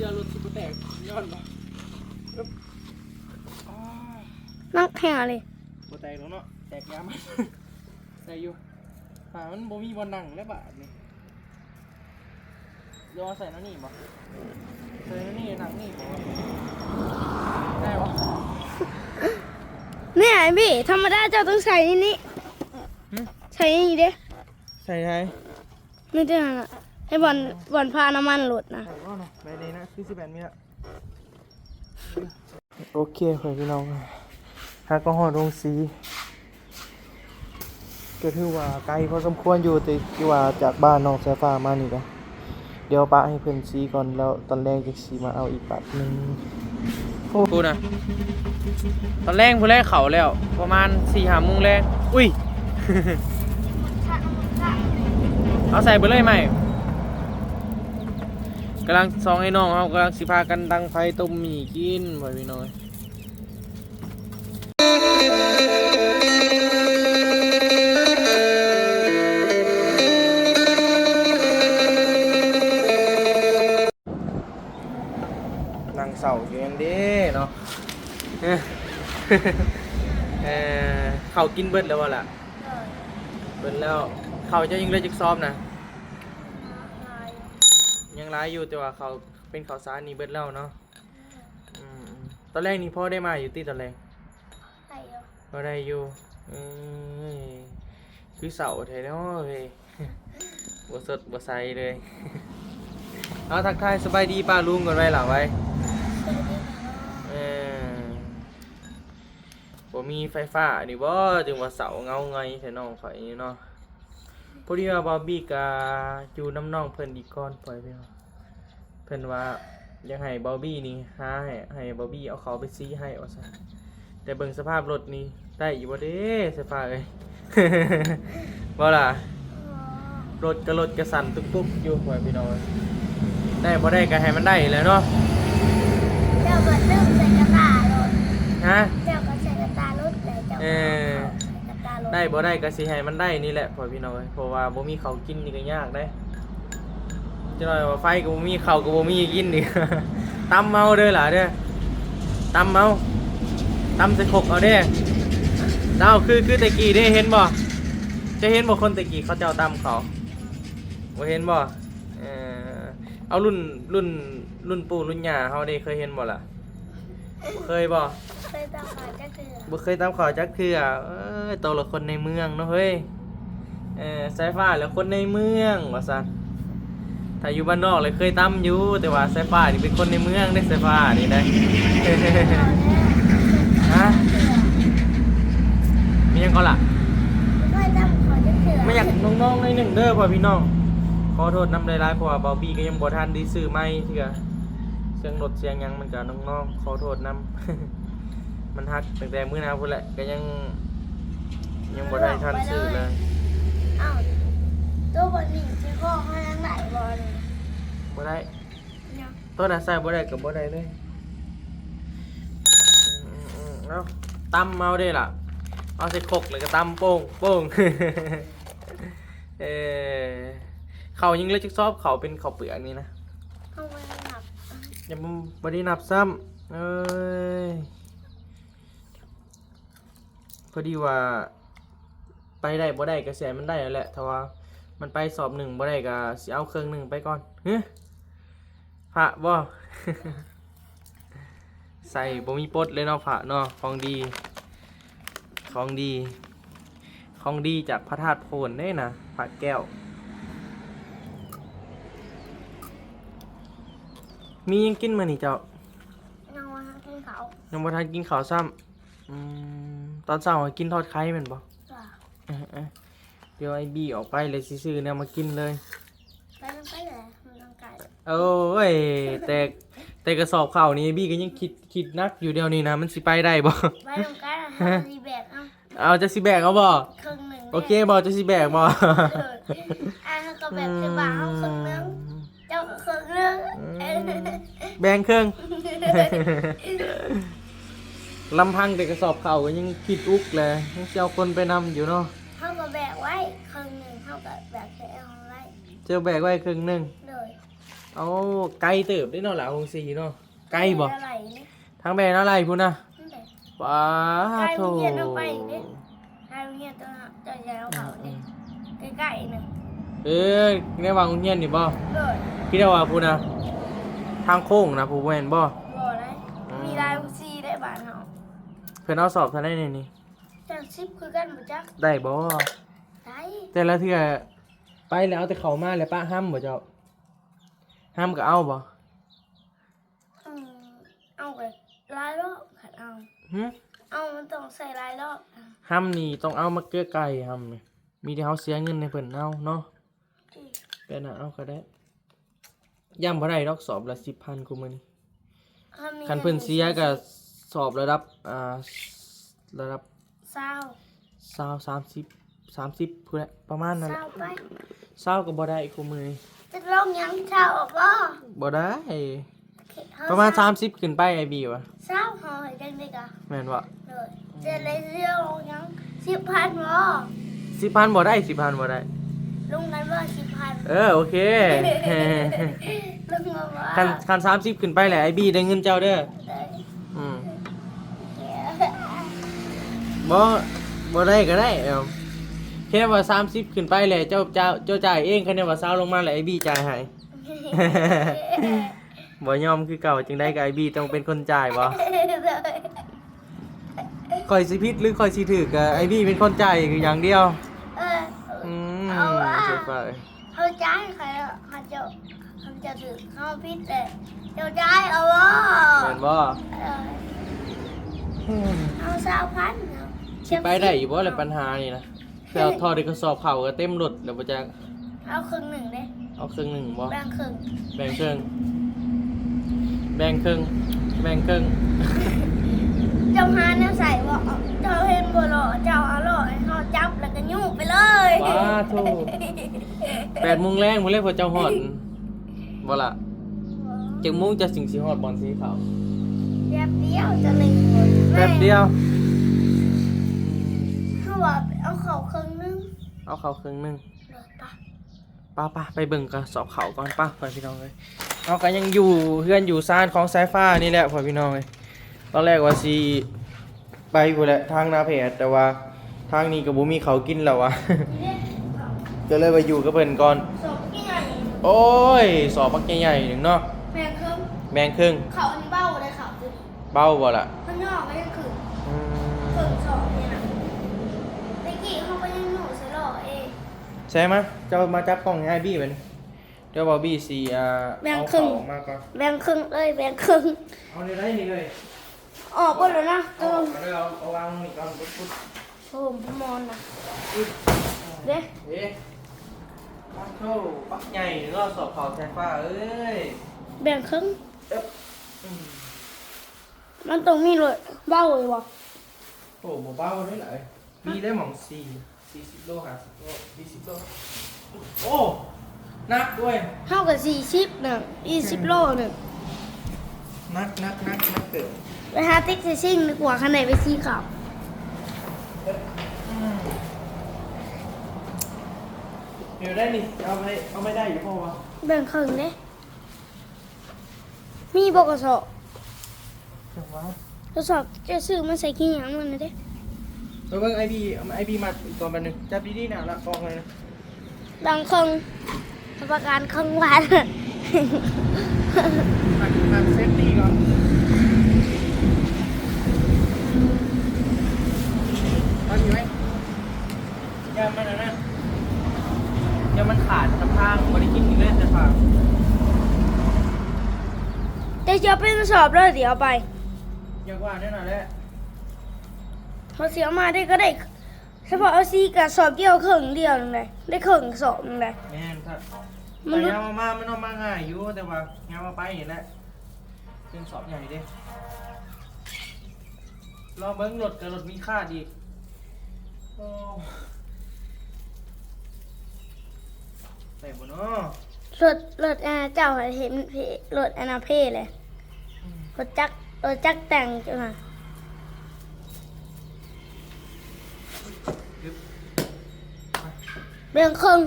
ชื่อรถซุปเปอร์แตกย้อนมาอึ๊บอ้านักแข่งอะไรบ่แตกแล้วเนาะ แตกยามใส่อยู่หามันบ่มีบ่นั่งแล้วบาดนี่ยอใส่นั่นนี่บ่ใส่นั่นนี่หนังนี่บ่ได้บ่เนี่ยไอ้พี่ธรรมดาเจ้าต้องใส่นี่นี่หึใส่นี่เด้ใส่ไทยไม่ได้นั่นอะ ให้บอลบอลพาน้ำมันหลุดนะใส่ก็เนาะไปดีนะคือ18มีละโอเคเพื่อนพี่น้องหาก็ฮอดโรงสีก็ถือว่าไกลพอสมควรอยู่แต่ที่ว่าจากบ้านน้องสายฟ้ามานี่ก็เดี๋ยวปะให้เพิ่นสีก่อนแล้วตอนแรกจะสีมาเอาอีกปัดหนึงโอ้กูนะตอนแรกพูแรกเขาแล้ว ประมาณสี่หาโมงแรงอุ้ย เอาใส่ไปเลยไหม กำลังซองให้น้องเขากำลังสิพากันดังไฟต้มหมี่กินบ่อยพี่น้อยนั่งเสาอยู่ยังเดีเนาะเอ้อเอ่อเขากินเบิดแล้ววะล่ะ เบิดแล้ว เขาจะยิงเลยจิกซ้อมนะ ยังร้ายอยู่แต่ว่าเขาเป็นข่าวสารนี่เบิดแล้วเนาะอืมตอนแรกนี่พ่อได้มาอยู่ที่ตอนแรกก็ได้อยู่เอ้ยคือเสาไทยเนาะเฮ้ยบัสดบัใสเลย เอาทักทายสบายดีป้าลุงก่อนไว้หลังไว้เออผมมีไฟฟ้านี่บ่จึงว่าเสาเงาไงแท่น้องข่อยนี่เนาะ พอดีว่าบอบบี้กาอยู่น้ำน้องเพิ่นอีกก่อนปล่อยไปเอาเพิ่นว่าอยากให้บอบบี้นี่หาให้ให้บอบบี้เอาเขาไปซีให้ว่าซะแต่เบิ่งสภาพรถนี่ได้อยู่บ่เด้ไฟฟ้าเอ้ย บ่ล่ะรถกระรถกระสันตุกตุกๆอยู่หัวพี่น้อยได้บ่ได้ก็ให้มันได้แหล้วเนาะเจ้าก็เริ่มใส่กระตารถฮะ เจ้าก็ใส่กระตารถเลยเจ้าเอก็ อ ได้บ่ได้ก็สิให้มันได้นี่แหละพ่อพี่น้อยเพราะว่าบ่มีเขาวกินนี่ก็ยากได้จะหน่อยว่าไฟก็บ่มีเขาวก็บ่มีกินนี่ ตำเมาเด้อล่ะเด้อตำเมาตำใส่ครกเอาเด้อเจ้าคือคือตะกี้เด้เห็นบ่จะเห็นบ่คนตะกี้เขาเจ้าตำเขาบ่เห็นบ่เออเอารุ่นรุ่นรุ่นปู่รุ่นย่าเฮาได้เคยเห็นบ่ล่ะ เคยบ่เคยตามหาจะคือบ่เคยตามข่าวจักเทื่อเอ้ยโตละคนในเมืองเนาะเฮ้ยเออสายฟ้าแล้วคนในเมืองว่าซั่นถ้าอยู่บ้านนอกเลยเคยตามอยู่ แต่ว่าสายฟ้านี่เป็นคนในเมืองได้สายฟ้านี่ได้ฮะมีหยังก็ล่ะเคยตามหาจะคือไม่อยากน้องๆในอยหนึ่งเด้อพ่อพี่น้องขอโทษนำหลายๆเพราะว่าเบาบี้ก็ยังบ่ทันได้ซื้อไม้เทื่อ เสียงรถเสียงหยังมันก็น้องๆขอโทษนำมันฮักตั้งแต่มื้อหนาพุ่นแหละก็ยัง ยังบ่ได้ทันซื้อเลยอ้าวตัวบนหนึ่งที่ข้อเขายังไหนบอลเลยบ่ได้เนี่ยตัวน่ะใส่บ่ได้ก็บ่ได้เลยอืมๆเอาตำเอาได้ล่ะเอาใส่ครกเลยก็ตำโป้งโป้งเออเขายิงเลยจิกซอบเขาเป็นเขาวเปลือกนี่นะเอย่ามาบไดีนับซ้ำเอ้ยพอดีว่า ไปได้บ่ได้ก็เสียมันได้แล้วแหละแต่ว่ามันไปสอบหนึ่งบ่ได้ก็สิเอาเครื่องหนึ่งไปก่อนเฮ้ยพระบ่ใส่บ่มีปดเลยเนาะพระเนาะของดี ของดี ของดีจากพระธาตุโพนเด้นะพระแก้ว มียังกินมานี่เจ้าน้องว่าให้เขายังบ่ทันกินข้าวซ้ำอืมตอนเช้าก็กินทอดไข่แม่นบ่จ้ะเออเออเดี๋ยวไอ้บี้ออกไปเลยสิซื้อเนี่ยมากินเลย ไปลงไปเลยมันร่างกายโอ้ยแต่แต่กระสอบข้าวนี้ไอ้บี้ก็ยังคิดคิดนักอยู่เดียวนี้นะมันสิไปได้บ่ ไปลงกันห้าสีแบกเอาเอาจะสิแบกเอาบ่ครึ่งหนึ่งโอเคบ่จะสิแบกบ่ เอออะเขาก็แบบจะบาเอาครึ่งหนึง เจ้าก็ครึ่งหนึงเออแบ่งเครื่องลำพังแต่กระสอบข้าวก็ยังคิดอุกเลยยังสิเอาคนไปนำอยู่เนาะเขาก็แบกไว้ครึ่งหนึ่งเขาก็แบกใส่เอาไว้เจอแบกไว้ครึ่งหนึงเลยอเอาไกลเติบได้เนาะหล่ะองสีเนาะไกลบ่อะไรเนี่ยทางแบนอะไรพุ่นน่ะนั่นแหละป้าโถไกลเวียนเอาไปเด้ทางเฮียตัวตัวใหญ่เอาเขาเนี่ยใกล้ๆหนึ่งเออในวังเฮียนนี่บ่เลย พี่เดาว่าพุ่นน่ะทางโค้งนะผู้แม่นบ่บ่ได้ มีลายซีได้บานเฮาเพิ่นเอาสอบทันได้นี่นี่จังซิปคือกันบ่จักได้บ่ได้แต่ละเทื่อไปแล้วเอาแต่เข้ามาแล้วป้าห้ามบ่เจ้าห้ามก็เอาบ่อืมเอาไปลายรอบขัดเอาหึเอามันต้องใส่ลายรอบอะห้ามนี่ต้องเอามาเกลือไก่ห้ามนี่มีแต่เฮาเสียเงินให้เพิ่นเอาเนาะที่เป็นน่ะเอาก็ได้ ย่ำบ่ได้ดอกสอบละ10,000กูมื้อนี้ถ้ามีคันเพิ่นเสียก็สอบระดับอ่าระดับเศร้า20 30 30พุ่นแหละประมาณนั้นเศแหละร้าไปเศร้าก็บ่ได้กูมื้อนี้จะลองยังเศร้าบ่บ่ได้เอประมาณ30ขึ้นไปไอ้บีวะเศร้าหอยจังได๋ก็แม่นบ่เลยจะเลยเรียกยังสิบพันบ่10,000บ่ได้10,000บ่ได้ ลุงกันว่าสิบพันเออโอเคลุงมาว่าคันคัน30ขึ้นไปแหละไอ้บีได้เงินเจ้าเด้อเลยอืมบ่บ่ได้ก็ได้เอ้าแค่ว่า30ขึ้นไปแหละเจ้าเจ้าเจ้าจ่ายเองคันนี้ว่าเศร้าลงมาแหละไอ้บีจ่ายให้บ่ยอมคือเก่าจึงได้กับไอ้บีต้องเป็นคนจ่ายบ่คอยสิผิดหรือคอยสิถูกกับไอ้บีเป็นคนจ่ายคืออย่างเดียว เออ อืม เอาว่า เสีย ไปเขาจ่ายใครอะเขาจะเขาจะถือเขาพิษแต่เจ้าจ่ายเอาวะแม่นบ่เออเอาสาวพันเอาสิไปได้อยู่บ่แหละปัญหานี่นะเพื่อทอดได้กระสอบข้าวก็เต็มรถแล้วบ่จักเอาครึ่งหนึ่งเลยเอาครึ่งหนึงบ่แบ่งครึ่งแบ่งครึ่งแบ่งครึ่งแบ่งครึ่งเจ้าหาเนี่ยใส่บ่เจ้าเห็นบ่หล่อเจ้าเอาหล่อให้เขาจับแล้วก็ยุ่งไป เลยว้าโธ่8โมงแรงมื้อแรกพอเจ้าฮอดบ่ล่ะจักโมงจะสิงสิฮอดบอนสีขาวแป๊บเดียวจะเลยแป๊บเดียวเขาว่าเอาเขาครึ่งหนึงเอาเข้าครึ่งหนึงเลยปะป้าป้าไปเบิ่งกระสอบเขาก่อนป้าพ่อพี่น้องเลยเอากันยังอยู่เพื่อนอยู่ซานของสายฟ้านี่แหละพ่อพี่น้องเลยตอนแรกว่าสีไปกูนแหละทางนาเพจแต่ว่า ทางนี้กับบุมีเขาวกินแล้ววะเนี่ยเขาก็เลยไปอยู่กับเพิ่นก่อนสอบกี่ใหญ่โอ้ย สอบปักใหญ่ๆหนึ่งเนาะแบ่งครึ่งแบ่งครึ่งเขาอันนี้เบ้าเลยเขาตัวนี้เบ้าบ่ล่ะข้างนอกก็ยังคืออืครึ่มงสองเนี่ยนะตะกี้เขาก็ยังหนูใส่หล่อเอง ใช่ไหมยเจ้ามาจับกล้องให้บี้เป็นเดี๋ยวบอบี้สีอ่าแบ่ง เอาครึ่เขางออกมาก่อนแบ่งครึ่งเลยแบ่งครึ่งเอาในไรนี่เลยออกหมดแล้วนะเอาตัวออกมาเลยเอาเอาวางนี่ก่อนปุ๊บปุ๊บโอ้ ผมมอนนะปุ๊บเด้เอ๊ะปักโต้ปักใหญ่เนาะสอบเขาสายฟ้าเอ้ยแบ่งครึ่งเอ๊บอืมมันต้องมีเลยเบ้าเลยวะโอ้โหเบาได้เลยมีได้หมองสี่สี่สิบโลห้าสิบโลสี่สิบโลโอ้หนักด้วยเท่ากับสี่สิบหนึ่งยี่สิบโลหนึ่งหนักหนักหนักหนักเกิดไปหาติ๊กเซซิ่งดีกว่าข้างในไปซีขาว เดี๋ยวได้นี่เอาไปเอาไม่ได้อยู่พ่อวะแบ่งครึ่งเด้มีบกสอบจังหวะทดสอบจะซื้อมาใส่ขี้หยังมันนะเด้ไปเบิ่งไอบีเอาไอบีมาอีกตัวมันหนึ่งจับดีๆนะละกองเลยนะดังครึ่งประกันครึ่งวัน หักหักเซฟตี้ก่อนมันอยู่ไหม อย่ามันนะนะอย่ามันขาดสะพางบริกินอีกแล้วจะฝากแต่จะเป็นสอบเลยเดี๋ยวไปอย่าว่าแน่นอนแหละเขาเสียมาได้ก็ได้ เฉพาะเอาซีกับสอบเดียวครึ่งเดียวนึงเลยได้ครึ่งสอบนึงเลยแม่นครับแต่รู้ยามามามันเอามาง่ายอยู่แต่ว่างานมาไปเห็นแล้วเป็นสอบใหญ่เด้รอเบิ้งรถกับรถมีค่าดีโอ้ แต่บนเนาะรถรถอาเจ้าเห็นเพรถอนาเพ่เลยรถจักรรถจักรแต่งจ้ะมายึบเรื่องครึ่ง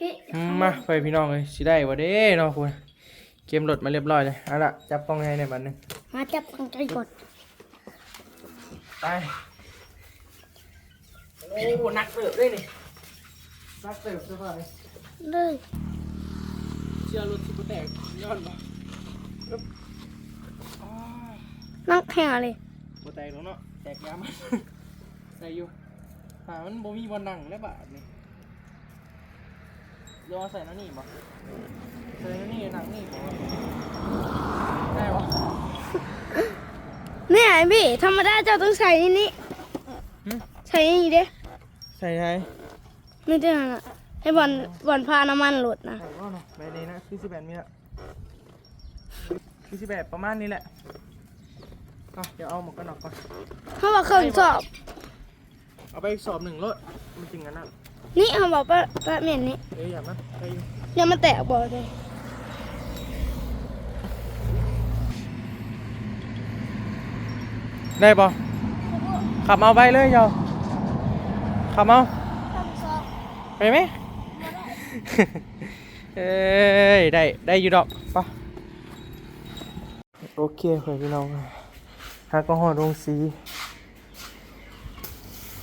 พี่อืมมาไปพี่น้องเลยสิได้บ่เด้เนาะคุณเกมโหลดมาเรียบร้อยเลยเอาล่ะจับกล้องให้ในบัดหนึงมาจับของใจกดไป โอ้โหนักเติบด้วยนี่นักเติบสบายเลยเชื่อรถซุปเปอร์แตกย้อนบ่นักแห่เลยบ่แตกแล้วเนาะแตกยามันใส่อยู่หามันบ่มีบ่นั่งแล้วบาดนี่เดี๋ยวเอาใส่นั่นนี่บ่ใส่นั่นนี่หนังนี่บ่ได้บ่เนี่ยไอ้พี่ธรรมดาเจ้าต้องใส่นี่นี่หึใส่นี่เด้ ใส่ไทยไม่ได้นะให้บอลบอลพาน้ำมันหลุดนะใส่ก็เนาะไปเลยนะคือสิบแปดมีละคือสิบแปดประมาณนี้แหละอะเดี๋ยวเอาหมวกกันน็อกก่อนเขาบอกเครื่องสอบ เอาไปสอบหนึ่งรถมันจริงกันนั่นนี่เขาบอกป้าป้าเมียนนี่เอ้ยอย่ามาไปอยู่อย่ามาแตะบอกเลยได้ปะขับเอาไปเลยเจ้า ขับเอาไปไหมเอ้ยได้ได้อยู่ดอกปะโอเคเพื่อนพี่น้องหากก็หอดโรงสี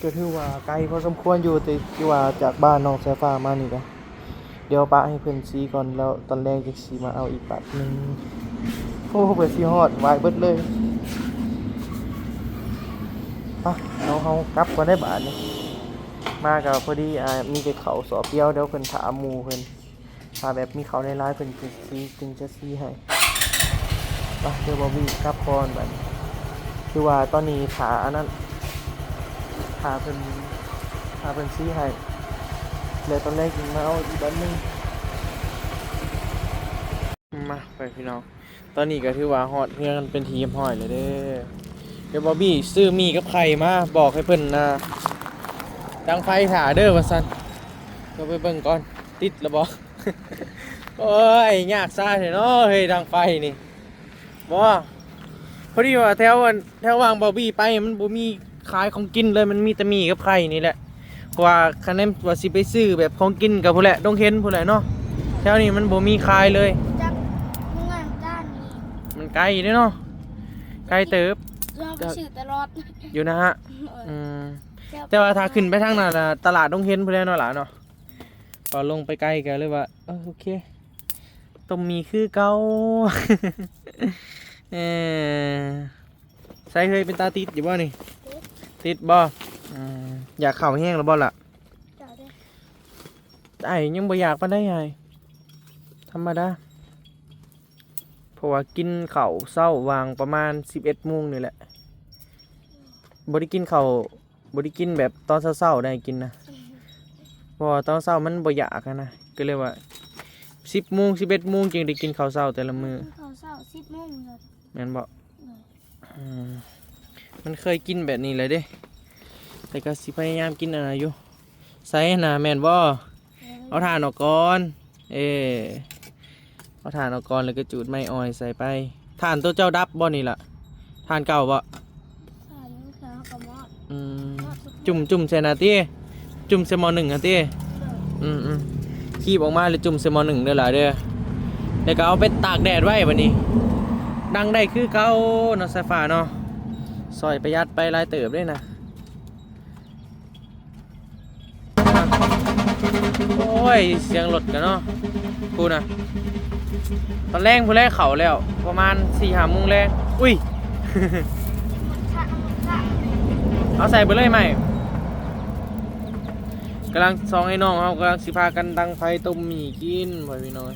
ก็ถือว่าไกลพอสมควรอยู่แต่ที่ว่าจากบ้านน้องสายฟ้ามานี่กันเดี๋ยวปะให้เพื่อนสีก่อนแล้วตอนแรกจะสีมาเอาอีกปัดหนึ่งโอ้เปิดสีฮอดวายเบิดเลยปะเราเฮากลับก่อนได้บาทนี่ มากับพอดีอ่ามีแต่เขาสอบเดียวเดี๋ยวเพิ่นถามหมู่เพิ่นถ้าแบบมีเขาในร้ายเพิ่นจึงสีจึงจะสีให้ปะเดี๋ยวบอบบี้กลับก่อนบัดนี้คือว่าตอนนี้ขาอันนั้นพาเพิ่นพาเพิ่นซื้อให้เลยตอนแรกยิงมาเอาอีกบันนึงมาไปพี่น้องตอนนี้ก็ถือว่าฮอดเพื่อนกันเป็นทีมห้อยเลยเด้อเดี๋ยวบอบบี้ซื้อมีกับไข่มาบอกให้เพิ่นนะ ดังไฟถ่าเด้อว่าซั่นก็ไปเบิ่งก่อนติดแล้วบ่โอ้ยยากซ่าแท้เนาะเฮ้ยดังไฟนี่บ่พอดีว่าแถวอันแถววางบอบบี้ไปมันบ่มีขายของกินเลยมันมีแต่หมีกับไข่นี่แหละเพราะว่าคันนั้นว่าสิไปซื้อแบบของกินกับผู้นแหละต้องเห็นผู้นแหละเนาะแถวนี้มันบ่มีขายเลยจับมึงงานด้านนี้มันไกลเด้เนาะไกลเติบเราไปสื่อตลอดอยู่นะฮะอืม แต่ว่าถ้าขึ้นไปทางนั้นน่ะตลาดต้องเห็นผู้นแหละเนาะหล่ะเนาะพอลงไปใกล้กันเลยว่าเออโอเคต้องมีคือเก่าเออใส่เคยเป็นตาติดอยู่บ่นี่ ติดบ่อืมอยากเข่าแห้งแล้วบ่ล่ะเจ้าเด้อไอ้ยังบ่อยากปานได้ไงธรรมดาเพราะว่ากินข้าวเช้าวางประมาณ11โมงนี่แหละบ่ได้กินข้าว บ่ได้กินแบบตอนเช้าๆได้กินนะเพราะว่าตอนเช้ามันบ่อยากอะนะก็เลยว่า10โมง11โมงจึงได้กินข้าวเช้าแต่ละมื้อเขาเศร้าสิบโมงเลยแม่นบ่อืมมันเคยกินแบบนี้เลยเด้ แต่ก็สิพยายามกินอะไรอยู่ใส่หนาแม่นบ่เอาถ่านออกก่อนเออเอาถ่านออกก่อนแล้วก็จูดไม้ออยใส่ไปถ่านตัวเจ้าดับบ่นี่ล่ะถ่านเก่าบ่สายลูกสาวกับมอดอืม จุ่มจุ่มใส่นาตี้จุ่มใส่หมอหนึ่งอะตี้อืมอืมคีบออกมาเลยจุ่มใส่หมอหนึ่งเด้อล่ะเด้อแล้วก็เอาไปตากแดดไว้บัดนี้ ดังได้คือเก่าเนาะสายฟ้าเนาะซอยประหยัดไปลายเติบด้วยนะโอ้ย เสียงรถกันเนาะพูนะตอนแรกพูแรกเขาแล้ว ประมาณสี่หาโมงแรงอุ้ย เอาใส่ไปเลยไหม กำลังซองไอ้น้องเขากำลังสิพากันดังไฟต้มหมี่กินบ่อยพี่น้อย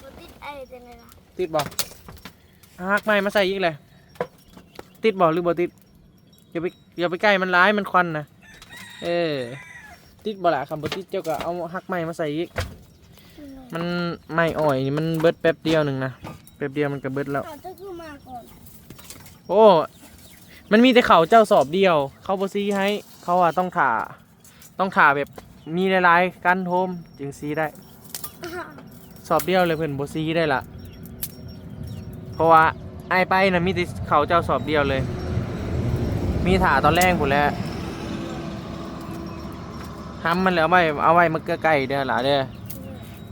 ตัวติดไอ้เต็มเลยล่ะติดบ่ฮักไม้มาใส่อีกเลยติดบ่หรือบ่ติดอย่าไปอย่าไปใกล้มันร้ายมันควันนะเออติดบ่ละคำบ่ติดเจ้าก็เอาฮักไม้มาใส่อีกมันไม้อ่อยนี่มันเบิดแป๊บเดียวหนึ่งนะแป๊บเดียวมันก็เบิดแล้ว อาจจะคือมาก่อน โอ้ มันมีแต่เขาเจ้าสอบเดียว เขาบซีให้เขาว่าต้องถ่า ต้องถ่าแบบมีหลายๆกันโทมจึงซีได้ สอบเดียวเลยเพื่อนบซีได้ละเพราะว่าไอายไปนะมีแต่เขาเจ้าสอบเดียวเลย มีถ่าตอนแรกผมแหล้วห้ำมันแล้วเอาไว้เอาไว้มะเกลือไก่เด้อหล่ะเด้อ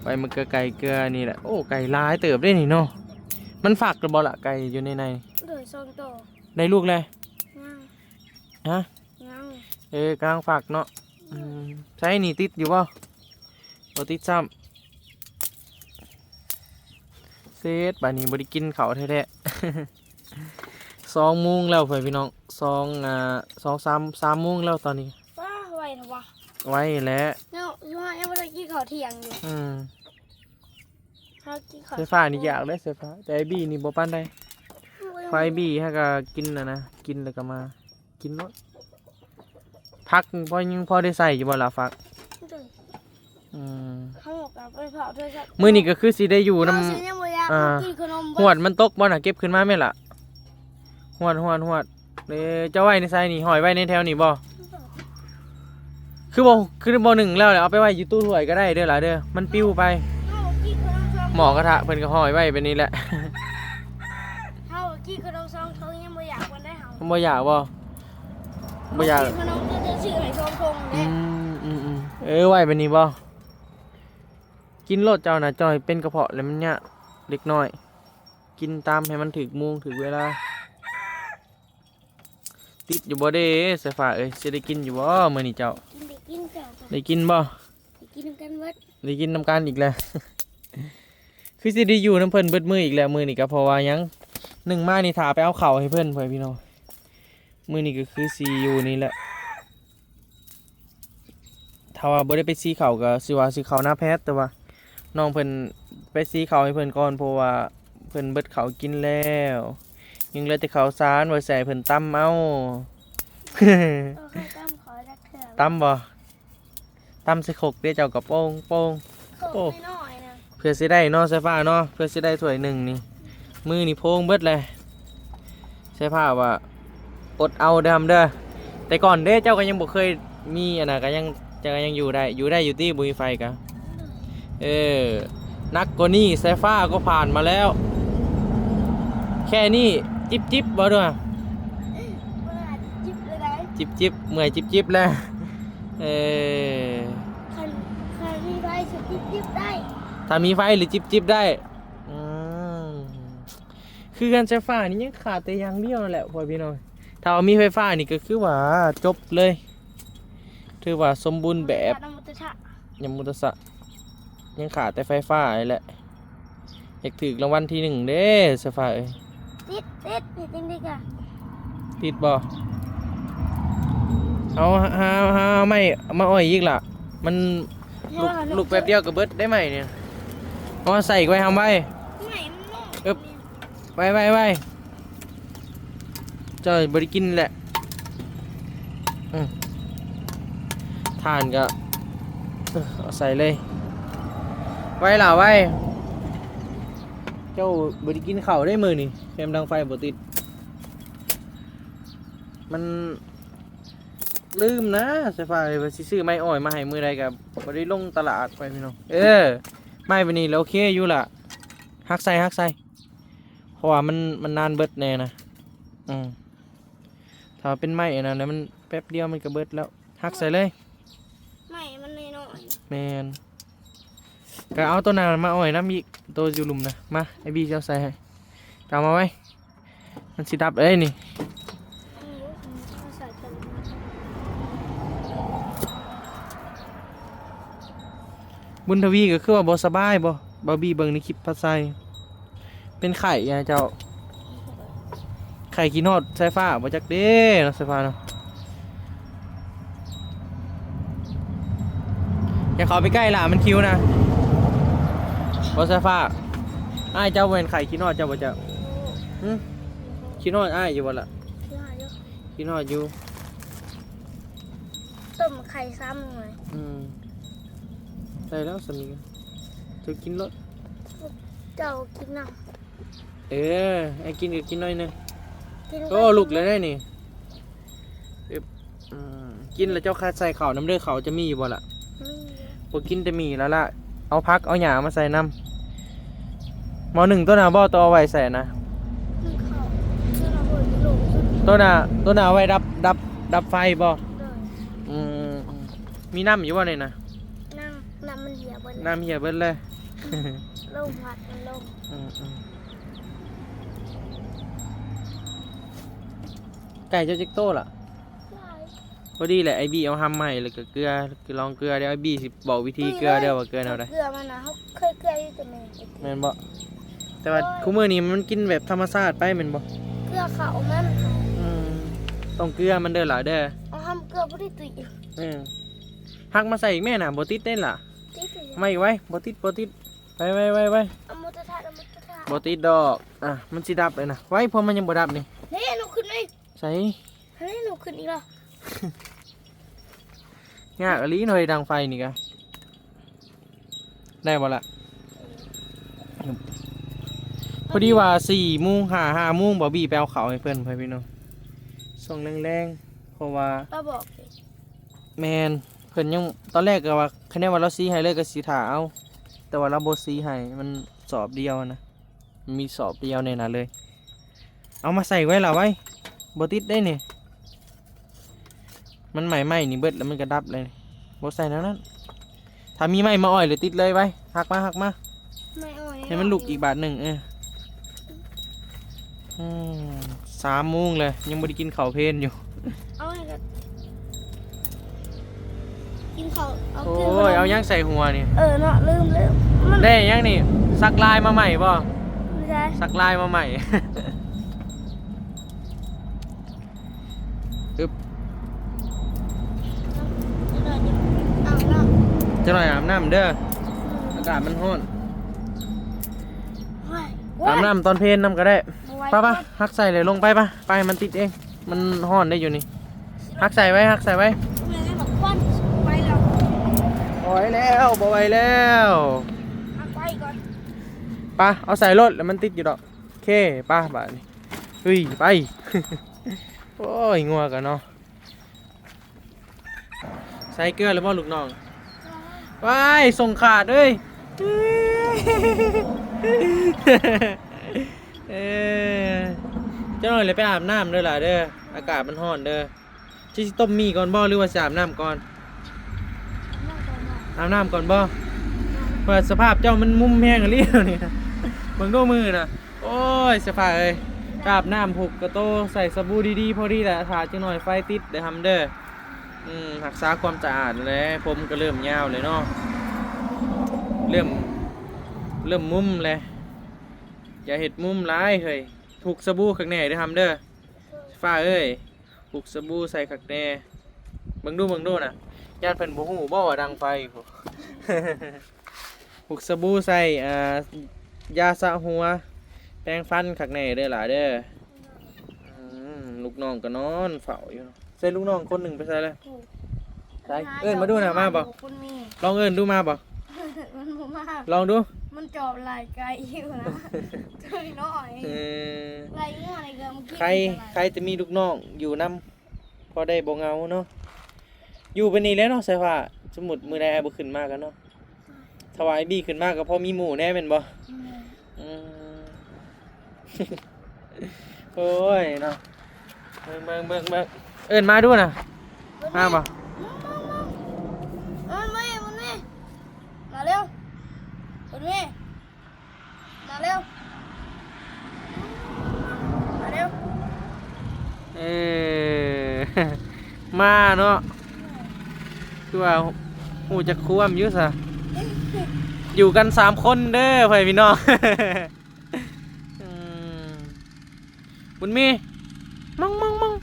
ไว้มะเกลือไก่เกลือนี่แหละโอ้ไก่หลายเติบได้นี่เนาะมันฝากกระบอกละไก่อยู่ในในโดยทรงโตได้ลูกเลยย่าง ฮะย่างเอ้ยกำลังฝากเนาะอืมใช้นี่ติดอยู่บ่บ่ติดซ้ำเซตบานี้บ่ได้กินเขาวแท้ๆ สองโมุงแล้วเพื่อนพี่น้องสองอ่าสองสามสามโมุงแล้วตอนนี้ ว้าไหวนะวะไว้แล้วเนี่ยช่วงยังไม่ได้กินข้าวเที่ยงอยู่อืมเขากินข้าวเสื้อผ้านี่อยากได้เสื้อผ้าแต่ไอ้บี้นี่บ่ปานใดไฟบี้ฮะก็กินนะนะกินแล้วก็มา กินเนาะพักพอยังพอได้ใส่อยู่บ่ล่ะฟักโดยอืมเขาบอกกับไปเผาด้วยครับมื้อนี้ก็คือสิได้อยู่นำเาสิยังบ่อยากอ่า กินขนมหวดมันตกบ่น่ะเก็บขึ้นมาแม่นล่ะหวดหวดหวดเด้เจ้าไว้ในไซนี่หอยไว้ในแถวนี่บ่คือบ่คือบ่หนึ่งแล้วแหละเอาไปไว้อยู่ตู้ถ้วยก็ได้เด้อล่ะเด้อมันปิ้วไป เขาบอกกินขนมซองหมอกระทะเพิ่นก็หอยไว้แบบนี้แหละ เขาบอกกินขนมซองเขายังบ่อยากวันได้เฮาบ่อยากบ่ บ่อยากกินขนมจะจะชื่อให้ซองคงอืเด้มอืมอืมเออไหวแบบนี้บ่กินโลดเจ้านะจอยเป็นกระเพาะแล้วมันเนี่ยเล็กน้อย กินตามให้มันถึกโมุงถึกเวลา ติดอยู่บ่เด้สายฟ้าเอ้ยสิได้กินอยู่บ่มื้อนี้เจ้า กินได้กินเจ้าก็ได้กินบ่ได้กินกันเบิดได้กินน้ำกันอีกแล้ว คือสิได้อยู่น้ำเพิ่นเบิดมืออีกแล้วมื้อนี้ก็เพราะว่าหยังหนึ่งมานี่ถาไปเอาข้าวให้เพิ่นเพื่อนพี่น้อง มื้อนี้ก็คือซีอยู่นี่แหละถ้าว่าบ่ได้ไปซีเขาวก็สิว่าสิเขาวหน้าแพทย์แต่ว่าน้องเพิ่นไปซีเขาวให้เพิ่นก่อนเพราะว่าเพิ่นเบิดเขาวกินแล้วยังเหลือแต่ข้าวสารไว้ใส่เพิ่นตำเอาเออใครตั้มขอจักเถื่อตำบ่ตำใส่ขกเด้เจ้ากับโป้งโป้งโอ้น้อยๆนะเพื่อสิได้เนาะใส่ฟ้าเนาะเพื่อสิได้ถ้วยหนึ่งนี่มือนี่โพงเบิดเลยใส่ผ้าว่า อดเอาเดำเด้อแต่ก่อนเด้เจ้าก็ยังบ่เคยมีอันน่ะก็ยังจะก็ยังอยู่ได้อยู่ได้อยู่ที่บุยไฟกะเออนักกว่านี้สายฟ้าก็ผ่านมาแล้ว แค่นี้จิบจิบบ่ด้วยเวลาจิบเลยได้จิบจิบเมื่อยจิบจิบแล้วเออคันคันมีใบสจิบจิบได้ถ้ามีไฟหรือจิบจิบได้อืมคือการใช้ฟ้านี่ยังขาดแต่อย่างเดียวนั่นแหละพ่อพี่น้อง ถ้าว่ามีไฟฟ้านี่ก็คือว่าจบเลย ถือว่าสมบูรณ์แบบน้ำมุตะชะยมมุตสะยังขาดแต่ไฟฟ้านี่แหละอยากถือรางวัลที่หนึ่งเด้ไฟฟ้าเอ้ยติดติดติดจริงดิกะติดบ่เอาหาหาหาไม่เอามาอ้อยอีกล่ะ มันลุกลุกแป๊บเดียวกับเบิดได้ไหมเนี่ยเอามาใส่ไว้ทำไว้ไม่มันนอกอึ๊บไว้ไว้ไว้ จอยบริกินแหละอืมทานก็เอาใส่เลย ไว้ล่ะไว้ เจ้าบริกินเข้าได้มือนี่แคมดังไฟบติด มันลืมนะสายไฟาสิซื้อไม้อ้อยมาให้มือใดกับ่ได้ลงตลาดไปพี่น้อง เออ ไม้ไปนี่แล้วโอเคอยู่ล่ะฮักใส่ฮักใส่เพราะว่ามันมันนานเบิดแน่นะ อืม ถ้าเป็นไม้อันนั้นนะมันแป๊บเดียวมันก็เบิดแล้วหักใส่เลยไม่มันน้อยแมนก็เอาตัวนั้นมาอ่อยน้ำอีกตัวอยู่หลุมนะมาไอบีจะเอาใส่ให้กำมาไว้มันสิดับเอ้ยนี่ๆอันนี้เอาใส่กันบุญทวีก็คือว่าบ่สบายบ่บาบี้เบิ่งในคลิปพัดใส่เป็นไข่ยาเจ้า ไข่กินฮอดสายฟ้าบ่จักเด้เนาะสายฟ้าเนาะอย่าเข้าไปใกล้ล่ะมันคิวนะบ่สายฟ้าอ้ายเจ้าเวนไข่กินฮอดเจ้าบ่เจ้าหึกินฮอดอ้ายอยู่บ่ล่ะที่หาอยู่กินฮอดอยู่ต้มไข่ซ้ำหน่อยอืมใส่แล้วสามีกันเธอกินรสเจ้ากินน้เออไอ้กินก็กินหน่อยหนึงำ กินโอ้ลูกเลยได้นี่อึ๊บอืมกินแล้วเจ้าคาใส่ข้าวน้ำเลือดเขาวจะมีอยู่บ่ล่ะไม่เยอะบ่กินแต่มีแล้วล่ะ เอาพักเอาหยามาใส่น้ำหมอหนึ่งตัวหนาบ่ตัวเอาไว้ใส่นะนึ่งข้าวเพื่อเราเปิดโหลสุดตัวหนาตัวหนาเอาไว้ดับดับดับไฟบ่เลยอืมอืมมีน้ำอยู่บ่เนี่ยนะนั่งน้ำมันเหยียบบนน้ำเหี่ยเบิดเลย ลมพัดมันลมอืมอืม ไก่เจ้าจิกโต้ล่ะพอดีแหละไอบีเอาทำใหม่เลยก็เกลือคือลองเกลือเดี๋ยวไอบีสิบอกวิธีเกลือเดี๋ยวว่าเกลือแนวใดเกลือมันนะเขาเคยเกลืออยู่แต่แม่นแม่นบ่แต่ว่าคู่มือนี้มันกินแบบธรรมชาติไปแม่นบ่เกลือเขามันอืมต้องเกลือมันเด้อล่ะเด้อเอาทำเกลือบ่ได้ตุยอืมหักมาใส่อีกแม่น่ะบ่ติดเต้นล่ะติดตุยไม่ไว้บ่ติดบ่ติดไปไว้ไว้ไว้เอามุตะทะเอามุตะทะบ่ติดดอกอะมันสิดับเลยนะไว้เพราะมันยังบ่ดับนี่เฮ้ยหนูขึ้นเลย ใส่เฮ้ยหนูขึ้นอีกแล้วยากอลีหน่อยดังไฟนี่กะได้บ่ล่ะพอดีว่า4โมง5 5โมงบ่บีไปเอาข้าวให้เพิ่นไปพี่น้องส่งแรงๆเพราะว่าป้าบอกสิแมนเพิ่นยังตอนแรกก็ว่าคะแนนว่าเราซีให้เลยก็สีถาเอาแต่ว่าเราบ่ซีให้มันสอบเดียวนะมันมีสอบเดียวในนั้นเลย เอามาใส่ไว้ล่ะไว้ บ่ติดได้นี่มันใหม่ใหม่นี่เบิดแล้วมันก็ดับเลยบ่ใส่แล้วนั้นถ้ามีไม้มาอ้อยเลยติดเลยไว้หักมาหักมาไม่อ่อยให้มันลุกอีกบาทหนึ่งเอออืมสามโมงเลย ยังบ่ได้กินข้าวเพลนอยู่เอาให้กันกินเขาวเอาโอ้เกลือยเอายังใส่หัวนี่เออเนาะลืมลืมมันได้ยังนี่สักลายมาใหม่บ่ไม่ใช่สักลายมาใหม่ อึบเอาเนาะจะหน่อยอาบน้ำเด้ออากาศมันร้อนเฮ้ยอาบน้ำตอนเพลนน้ำก็ได้ไว้ไป้าป้าฮักใส่เลยลงไปป่ะไปมันติดเอง มันร้อนได้อยู่นี่ฮักใส่ไว้ฮักใส่ไว้ไม่ได้บอกควันไปแล้วบ่ไหวแล้วบ่ไหวแล้วเอาไปก่อนไป้าเอาใส่รถแล้วมันติดอยู่ดอกโอเคไป้าบ่านี่เฮ้ยไป โอ้ยงัวกันเนาะใส่เกลือหรือเปล่าลูกน้องว้ายส่งขาดเอ้ยเออเจ้าหน่อยเลยไปอาบน้ำเด้อล่ะเด้ออากาศมันร้อนเด้อชิสิต้มมีก่อนบ่หรือว่าสิอาบน้ำก่อนอาบน้ำก่อนบ่เปิดสภาพเจ้ามันมุมแห้งอะเรียวนี่นะเบิ่งดูมือนะโอ้ยสภาพเอ้ยไป อาบน้ำผูกกระโตใส่สบู่ดีๆ พอดีแหละถ่าจังหน่อยไฟติดเด้อทำเด้ออืมรักษาความสะอาดแล้วผมก็เริ่มยาวเลยเนาะเริ่มเริ่มมุมเลยอย่าเห็ดมุมร้ายเฮ้ยถูกสบู่ข้างในเด้อทำเด้อฟ้าเอ้ยถูกสบู่ใส่ข้างในเบิ่งดูบิ่งดูนะญาติเพิ่นบ่ฮู้บ่ว่าดังไฟผูกสบู่ใส่อ่ายาสระหัว แปรงฟันข้างในเด้อหล่ะเด้ออืมลูกน้องก็นอนเฝ้าอยู่เนาะใส่ลูกน้องคนหนึ่งไปใส่เลยใส่เอิ้นมาดูหน่ะมาบ่ คุณนี่ ลองเอิ้นดูมาบ่มันบ่มากลองดูมันจอบลายไก่อยู่นะเจ้ยน้อยเออลายงัวอะไรเกินมันกินใครใครจะมีลูกน้องอยู่นำพอได้บ่เหงาเนาะอยู่ไปนี่แหล้วเนาะใส่ว่าสมมุติมื้อใดไอ้บ่ขึ้นมากันเนาะถ้าว่าไอ้บี้ขึ้นมาก็พอมีหมู่แน่แม่นบ่อืม โอ้ยเนาะเบิ่งเบิ่งเบิ่งเบิ่งเอิ้นมาดูน่ะมาบ่มันไม่มันไม่มาเร็วมันไม่มาเร็วมาเร็วเออมาเนาะคือว่าหูจะควมอยู่ซะอยู่กันสามคนเด้อพ่อพี่น้อง อืม บุญมีมองมองมอง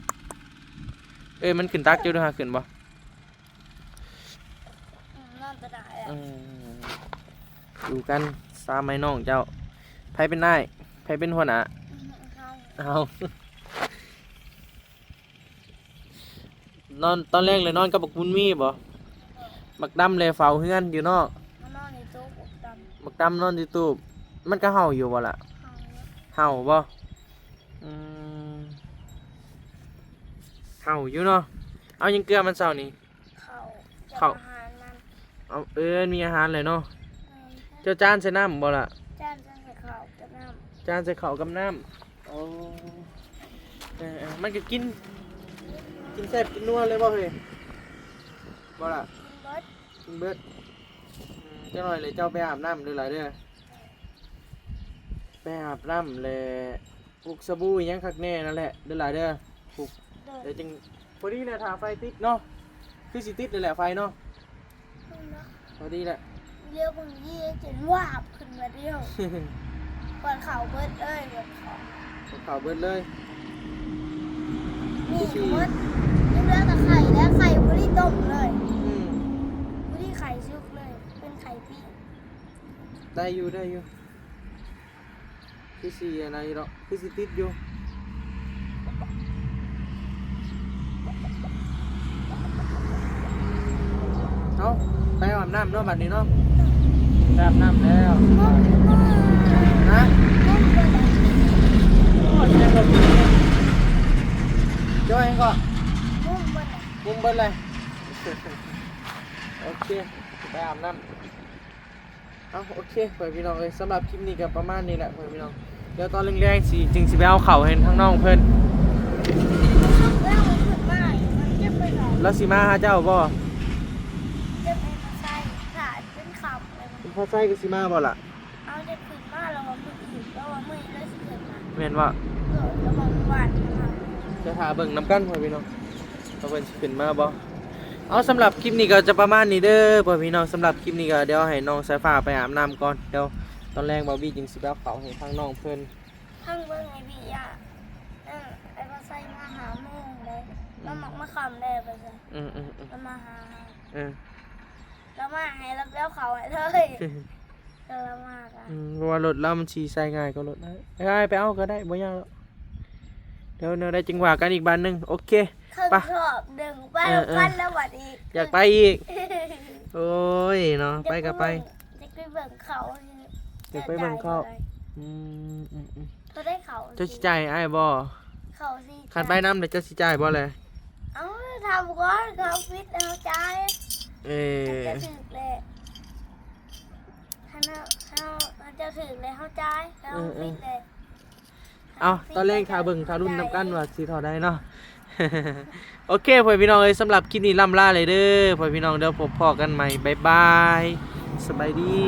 เอ้ยมันขึ้นตักอยู่ด้วยฮะขึ้นบ่นอนตะได้อะอืมอยู่กันสามไม้น้องเจ้าไผเป็นนายไผเป็นหัวหน้าเอานอนตอนแรกเลยนอนกับบักบุญมีบ่บักดำเลยเฝ้าเฮือนอยู่นอกมานอนในโต๊ะอกดำบักดำนอนอยู่ตู้มันก็เห่าอยู่บ่ล่ะข้างนี้เห่าบ่อืม เห่าอยู่เนาะเอายังเกลือมันเศร้านี่เข้าเข้าอาหารมันเอาเออมีอาหารเลยเนาะเออเจ้าจานใส่น้ำบ่ล่ะจานจานใส่ข้าวกับน้ำจานใส่ข้าวกับน้ำโอ้เออเออมันก็กิน กินแซ่บกินนัวเลยบ่เฮ้ยบ่ล่ะกินบบิดกินเบิดอืมเจ้าหน่อยเลยเจ้าไปอาบน้ำเด้อหลายเด้อไปอาบน้ำเลยปลุกสบู่อิหยังคักแน่นั่นแหละเด้อหลายเด้อปลุกโดย เดี๋ยวจึงพอดีเลยทาไฟติดเนาะคือสิติดเลยแหละไฟเนาะพอดีแหละเรียวบางยี่จนวาบขึ้นมาเดียวเปิดเข่าเบิดเอ้ยเปิดเข่าข่าวเบิดเลยนี่เบิดนี่เลือกแต่ไข่แล้วไข่ไม่ได้ต้มเลยอืมไม่ได้ไข่ซุกเลย เป็นไข่ปิ้งได้อยู่ได้อยู่คือสิอะไรเนาะคือสิติดอยู่ เอาไปอาบน้ำเนาะบัดนี้เนาะอาบน้ำแล้วนะมุ้งเองกับพี่จ้อยก็มุ้งเลยมุมบิ้ลเลยโอเคไปอาบน้ำเอาโอเคเพื่อนพี่น้องเลยสำหรับคลิปนี้ก็ประมาณนี้แหละเพื่อนพี่น้องเดี๋ยวตอนแรงๆสิจึงสิไปเอาเข่าให้ทั้างนองเพิ่นแล้วมันขึ้นมามันจะไปไหนแล้วสิมาหาเจ้าบ่ พ่อไส้ก็สิมาบ่ล่ะเอาจะขึ้นมาแล้วว่ามืออื่นแล้วว่ามือแล้วสิขึ้นมาแม่นว่าเออแล้วมันหวานนะครับจะหาเบิ่งน้ำกันเพื่อนพี่น้องว่าเพิ่นสิขึ้นมาบ่เอาสำหรับคลิปนี้ก็จะประมาณนี้เด้อเพื่อนพี่น้องสำหรับคลิปนี้ก็เดี๋ยวให้น้องสายฟ้าไปอาบน้ำก่อนเดี๋ยวตอนแรกบอบี้จึงสิไปเอาเข่าให้ทางน้องเพิ่นทั้งเบิ้งไอ้พี่อะนั่นไอ้ภาษามาหาโมงเลยแล้วมักมาคำได้ไปเลยอืมอืมอืมแล้วมาหา เออแล้วมาให้แล้วแล้วเขาให้เลยแล้วเรามากันอืมเพราะว่ารถเรามันชีใส่ง่ายก็รถได้ง่ายไปเอาก็ได้บ่ยากหรอกเดี๋ยวเดี๋ยวได้จังหวะกันอีกบานหนึงโอเคเครื่องไปชอบดึงไปเออเออ กันแล้ววัดอีกอยากไปอีก โอ้ยเนาะไปก็ไป จะไปเบิ่งเขาอยากไปเบิ่งเขา อืมอืมอืมเขาได้เขาเจ้าสิจ่ายอ้ายบ่เขาสิขันไปน้ำเดี๋ยวเจ้าสิจ่ายบ่เลย เอาทำก้อนเขาฟิตเอาใจ เออจะถึงเลยถ้าเนาเขาเขาจะถึงเลยเขาใจแล้วปิดเลยเอาตอนแรกทาเบิ่งทารุ่นนำกันว่าสีทอได้เนาะ โอเคพ่อพี่น้องเอ้ยสำหรับคลิปนี้ล่ำลาเลยเด้อพ่อพี่น้องเดี๋ยวพบพอกันใหม่บ๊ายบาย สบายดี